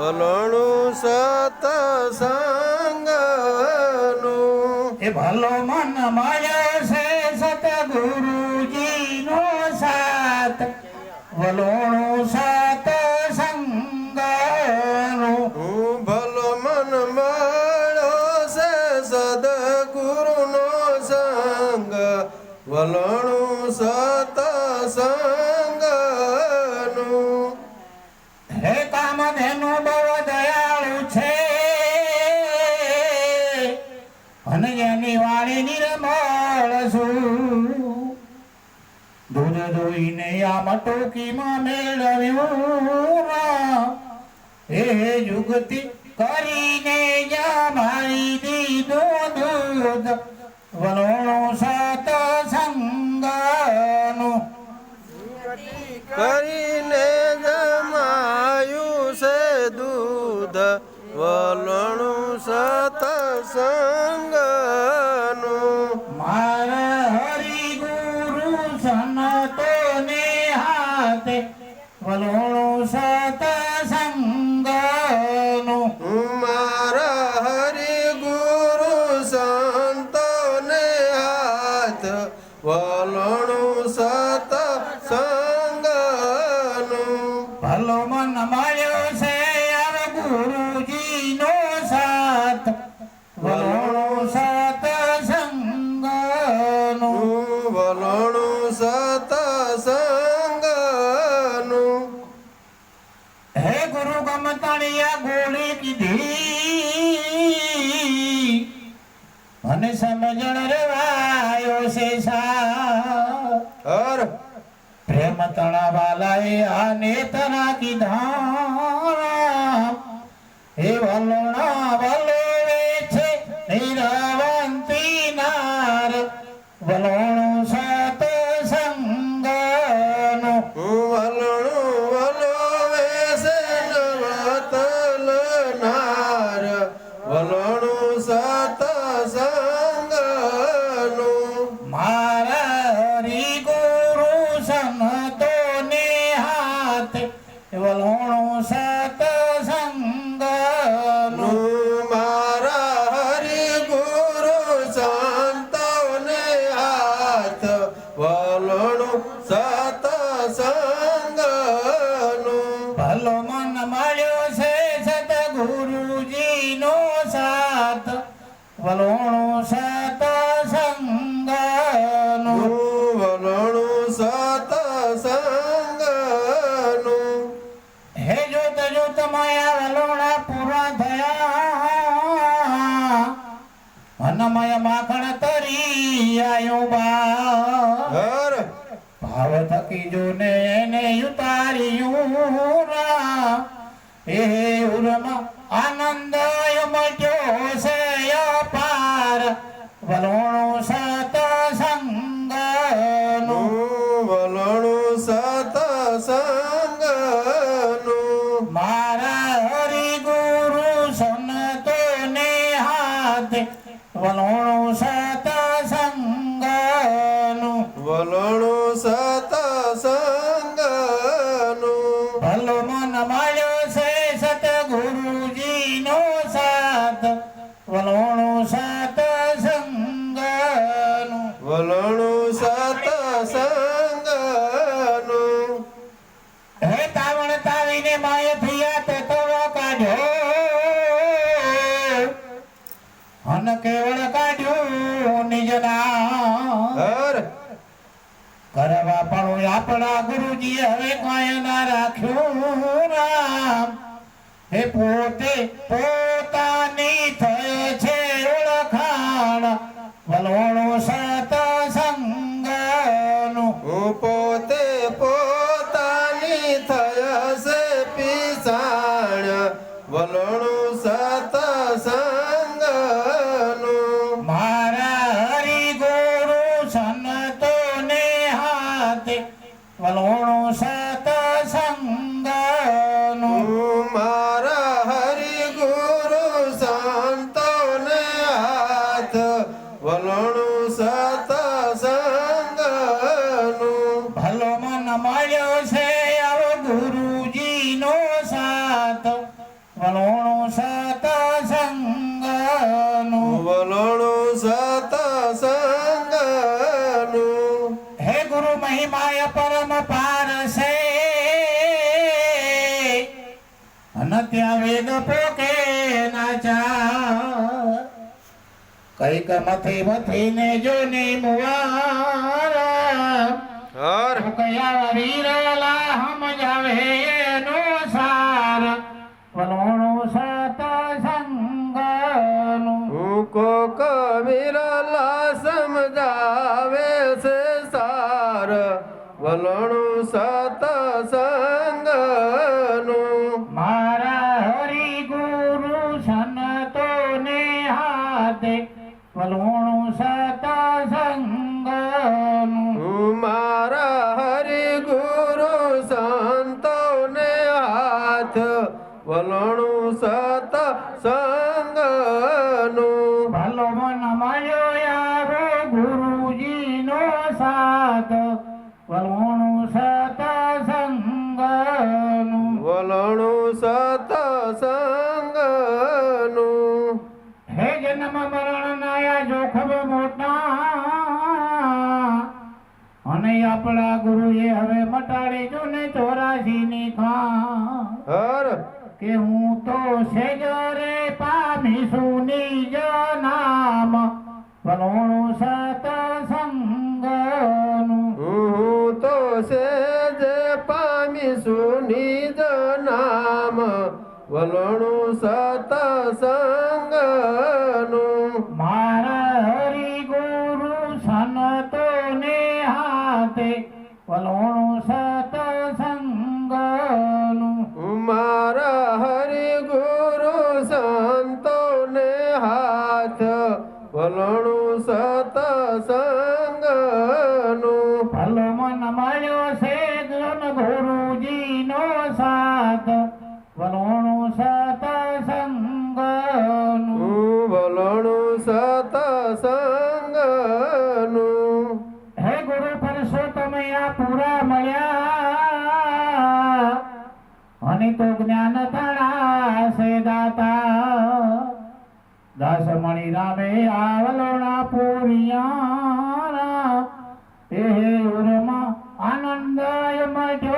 વલણું સતસંગનું એ ભલો મન મળ્યો છે સતગુરુજી નો સાથ. ભલોણું સત સંગનું. હું ભલો મન માળો છે સદગુરુનો સંગ. વલણું અને એની વાણી નિર્મળ છું દૂધ દોઈને આમ ટોકીમાં મેળવ્યું એ યુગતી કરીને જમાઈ દીધું દૂધ વલોણું સત સંગનું કરીને જમાયું છે દૂધ, વલણું સતસંગનું મારા હરિ સનતો ને હાથે વલોણું સત સંગનું મારા હરિ ગુરુ સંતોને હાથ વલણું સતસંગનું સતસંગનું હે ગુરુ ગમતણિયા ગોળી કીધી. મને સમજણ રેવાયો છે સા હર. પ્રેમ તણા વાલાએ આને તના કીધા હે વલોણા વલોણું સત સંગનું. વલણું સતસંગનું હે જોત જોત માયા વલોણા પૂરા થયા. અનમય માખણ તરી આયો બા. હર. ભાવ થકી જોને એને ઉતાર્યું રા. એ ઉરમાં સતસંગનું હે તાવણ તાવીને માય થયા તે કાઢ્યો અન કેવળ કાઢ્યું નિજના હર કરવા પણ આપણા ગુરુજી હવે ના રાખ્યું. રામ. હે પોતે પોતાની વલણું સતસંગનું મારા હરિ ગુરુ સંતો ને હાથે વલોણું સત સંગનું. હું મારા હરિ ગુરુ સંતોને હાથ વલણું સતસંગનું ભલો મન મળ્યો છે આવો ગુરુજી નો સાથ. સાત વલોણું સતસંગનું વલણું સતસંગનું હે ગુરુ મહિમાય પરમ પારસે. અન ત્યાં વેદ પોકે નાચા કંઈક મથી મથી ને જો ને મુવાર. હર. કયા વીરલા હમ જાવે. હાથે વલોણું સતસંગનું હું મારા હરિ ગુરુ સંતોને હાથ વલણું સતસંગનું ભલો મન મળ્યો યારો ગુરુજીનો સાથ. વલોણું આપણા ગુરુએ હવે મટાડી જો ને ચોરાશી ની ખાર કે હું તો સેજ રે પામી સુની જ નામ. વલોણું સતસંગનું હું તો સેજ પામી સુની જ નામ. વલણું સતસંગનું વલોણું સતસંગનું મારા હરિ ગુરુ સંતોને હાથ વલણું સતસંગનું ભલો મન મળ્યો છે ગુરુજીનો સાથ વલોણું અને તો જ્ઞાન તળાશે દાતા. દસ મણી રામે આવલોણા પૂરિયા એ ઉરમાં આનંદય મઠ્યો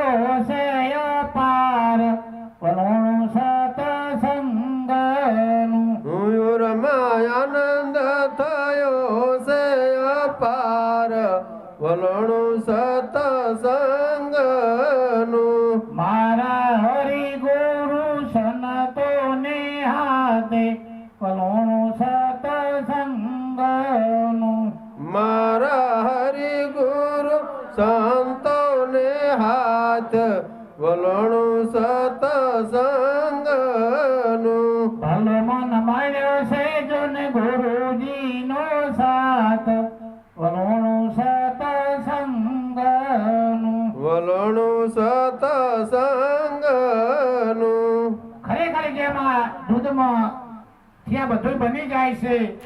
ત્યાં બધું બની જાય છે.